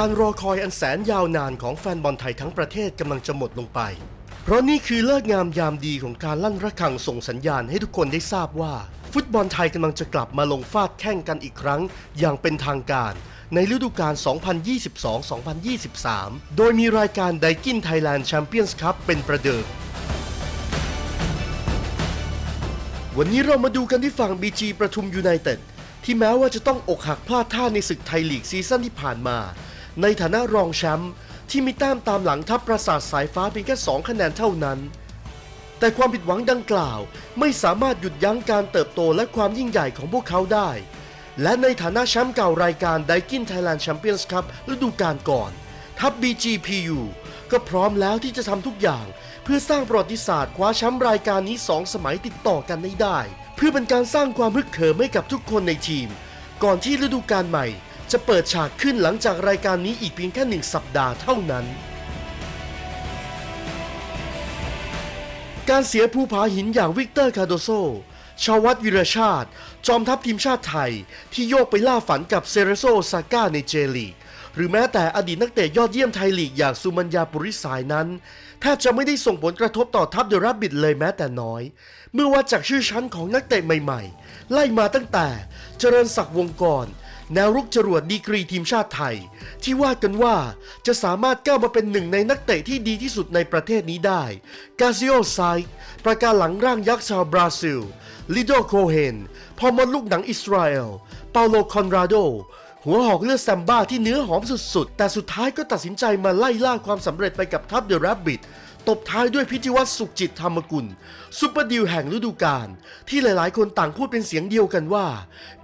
การรอคอยอันแสนยาวนานของแฟนบอลไทยทั้งประเทศกำลังจะหมดลงไป เพราะนี่คือเลิกงามยามดีของการลั่นระฆังส่งสัญญาณให้ทุกคนได้ทราบว่า ฟุตบอลไทยกำลังจะกลับมาลงฟาดแข่งกันอีกครั้ง อย่างเป็นทางการ ในฤดูกาล 2022-2023 โดยมีรายการไดกินไทยแลนด์แชมเปี้ยนส์คัพเป็นประเดิมวันนี้เรามาดูกันที่ฝั่ง BG ประทุมยูไนเต็ดที่แม้ว่าจะต้องอกหักพลาดท่าในศึกไทยลีกซีซั่นที่ผ่านมา ในฐานะรองแชมป์ที่มีแต้มตามหลังทัพปราสาทสายฟ้าเพียงแค่2คะแนนเท่านั้น แต่ความผิดหวังดังกล่าวไม่สามารถหยุดยั้งการเติบโตและความยิ่งใหญ่ของพวกเขาได้ และในฐานะแชมป์เก่ารายการไดกินไทยแลนด์แชมเปี้ยนส์คัพฤดูกาลก่อน ทัพ BGPU ก็พร้อมแล้วที่จะทำทุกอย่างเพื่อสร้างประวัติศาสตร์คว้าแชมป์รายการนี้ 2 สมัยติดต่อกันได้ เพื่อเป็นการสร้างความฮึกเหิมให้กับทุกคนในทีม ก่อนที่ฤดูกาลใหม่ จะเปิดฉากขึ้นหลังจากรายการนี้อีกเพียงแค่หนึ่งสัปดาห์เท่านั้น การเสียภูผาหินอย่างวิกเตอร์คาโดโซ ชาวัตวิรชาติ จอมทัพทีมชาติไทย ที่โยกไปล่าฝันกับเซเรโซซาก้าในเจลีกหรือแม้แต่อดีตนักเตะยอดเยี่ยมไทยลีกอย่างสุมัญญาปุริสายนั้น แทบจะไม่ได้ส่งผลกระทบต่อทัพเดอรับบิดเลยแม้แต่น้อย เมื่อวัดจากชื่อชั้นของนักเตะใหม่ๆ ไล่มาตั้งแต่ เจริญศักดิ์วงกร แนวรุกจรวดดีกรีทีมชาติไทย ที่ว่ากันว่าจะสามารถก้าวมาเป็นหนึ่งในนักเตะที่ดีที่สุดในประเทศนี้ได้ กาซิโอไซด์ประการหลังร่างยักษ์ชาวบราซิล ลิโดโคเฮนพอมดลูกหนังอิสราเอล เปาโลคอนราโด หัวหอกเลือดแซมบ้าที่เนื้อหอมสุดๆ แต่สุดท้ายก็ตัดสินใจมาไล่ล่าความสำเร็จไปกับทัพเดอะแรบบิท ตบท้ายด้วยพิธีวัตรสุขจิตธรรมกุลซุปเปอร์ดิวแห่งฤดูกาลที่หลายๆ คนต่างพูดเป็นเสียงเดียวกันว่า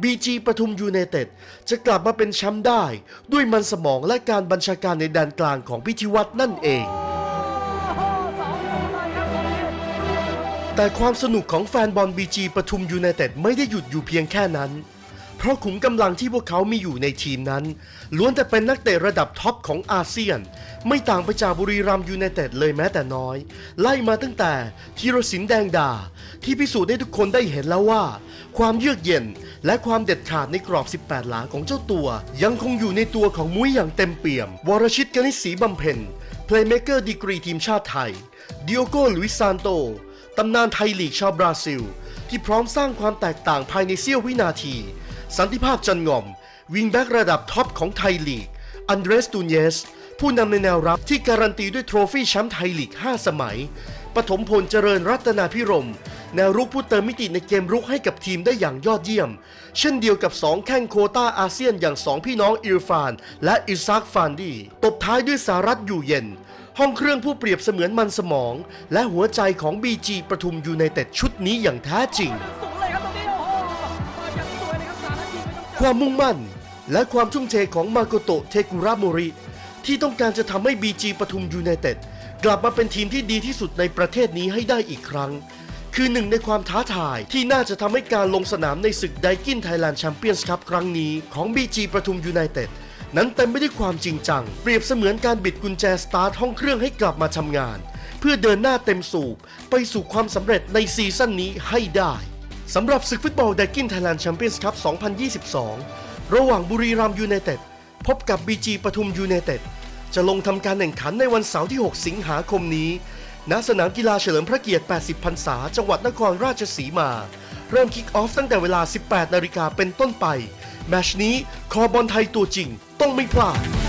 BG ปทุมยูไนเต็ดจะกลับมาเป็นแชมป์ได้ ด้วยมันสมองและการบัญชาการในแดนกลางของพิธีวัตรนั่นเองแต่ความสนุกของแฟนบอล BG ปทุมยูไนเต็ดไม่ได้หยุดอยู่เพียงแค่นั้น เพราะขุมกำลังที่พวกเขามีอยู่ในทีมนั้น ล้วนแต่เป็นนักเตะระดับท็อปของอาเซียน ไม่ต่างไปจากบุรีรัมยูไนเต็ดเลยแม้แต่น้อย ไล่มาตั้งแต่ธีรศินแดงดา ที่พิสูจน์ให้ทุกคนได้เห็นแล้วว่า ความเยือกเย็นและความเด็ดขาดในกรอบ 18 หลาของเจ้าตัว ยังคงอยู่ในตัวของมุ้ยอย่างเต็มเปี่ยม วรชิตกนิษฐีบำเพ็ญเพลย์เมเกอร์ดีกรีทีมชาติไทยดิโอโกลุยซานโตตำนานไทยลีกชาวบราซิล ที่พร้อมสร้างความแตกต่างภายในเสี้ยววินาที สันติภาพจันงอม วิงแบ็กระดับท็อปของไทยลีก อันเดรสตูเนสผู้นำในแนวรับที่การันตีด้วยโทรฟี่แชมป์ไทยลีก 5 สมัย ปฐมพลเจริญรัตนาพิรม แนวรุกผู้เติมมิติในเกมรุกให้กับทีมได้อย่างยอดเยี่ยม เช่นเดียวกับ 2 แข้งโคต้าอาเซียนอย่าง 2 พี่น้องอิรฟาน และอิซากฟานดี ตบท้ายด้วยสารัตอยู่เย็น ห้องเครื่องผู้เปรียบเสมือนมันสมอง และหัวใจของ BG ปทุมยูไนเต็ดชุดนี้อย่างแท้จริง ความมุ่งมั่น และความทุ่มเทของมาโกโตะเทกุระโมริ ที่ต้องการจะทำให้ BG ปทุมยูไนเต็ดกลับมาเป็นทีมที่ดีที่สุดในประเทศนี้ให้ได้อีกครั้ง คือหนึ่งในความท้าทายที่น่าจะทำให้การลงสนามในศึกไดกินไทยแลนด์แชมเปี้ยนส์คัพครั้งนี้ของ BG ปทุมยูไนเต็ดนั้นเต็มไปด้วยความจริงจัง เปรียบเสมือนการบิดกุญแจสตาร์ทห้องเครื่องให้กลับมาทำงาน เพื่อเดินหน้าเต็มสูบไปสู่ความสำเร็จในซีซั่นนี้ให้ได้ สำหรับศึกฟุตบอลไดกินไทยแลนด์แชมเปี้ยนส์คัพ 2022 ระหว่างบุรีรัมยูไนเต็ดพบกับ BG ปทุมยูไนเต็ดจะลงทำการแข่งขันในวันเสาร์ที่ 6 สิงหาคมนี้ ณ สนามกีฬาเฉลิมพระเกียรติ 80 พรรษา จังหวัดนครราชสีมา เริ่มคิกออฟตั้งแต่เวลา 18 นาฬิกาเป็นต้นไป แมชนี้คอบอลไทยตัวจริงต้องไม่พลาด